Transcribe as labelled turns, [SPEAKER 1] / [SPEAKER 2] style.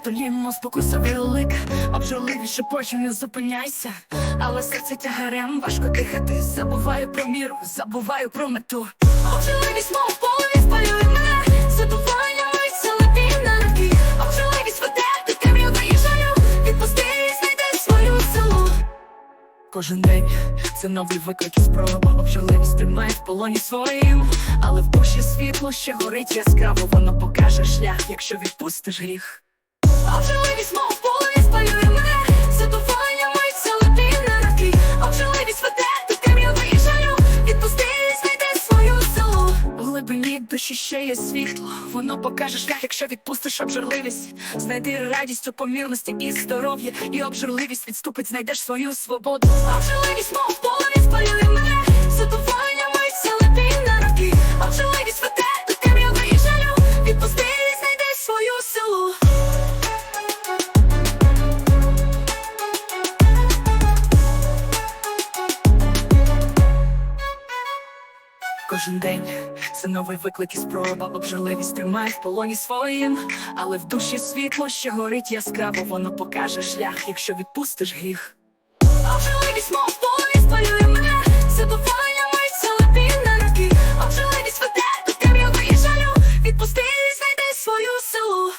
[SPEAKER 1] Столімо спокусовий лик, обжаливіше потім не зупиняйся, але серце тягарем важко дихати. Забуваю про міру, забуваю про мету. Обжаливість, мов полум'я спалює мене, задування мить селепі на руки. Обжаливість веде до темряви і жалю, відпусти і знайди свою силу. Кожен день це новий виклик і спроба Обжаливість тримає в полоні своїм Але в душі світло ще горить яскраво Воно покаже шлях, якщо відпустиш гріх душі ще є світло. Воно покаже шлях, якщо відпустиш обжирливість, Знайди радість у помірності і здоров'я І обжирливість відступить, знайдеш свою свободу. Обжирливість, мов полові спалює мене. Задоволення мить селепі на руки. Обжирливість веде до темряви і жалю. Відпусти і знайдеш свою силу Кожен день це новий виклик і спроба, обжерливість тримає в полоні своїм, але в душі світло, що горить яскраво, воно покаже шлях, якщо відпустиш гріх. Обжерливість, мов повість спалює мене, це буває мить лапі на руки. Обжерливість веде до темряви і жалю, відпусти і знайди свою силу.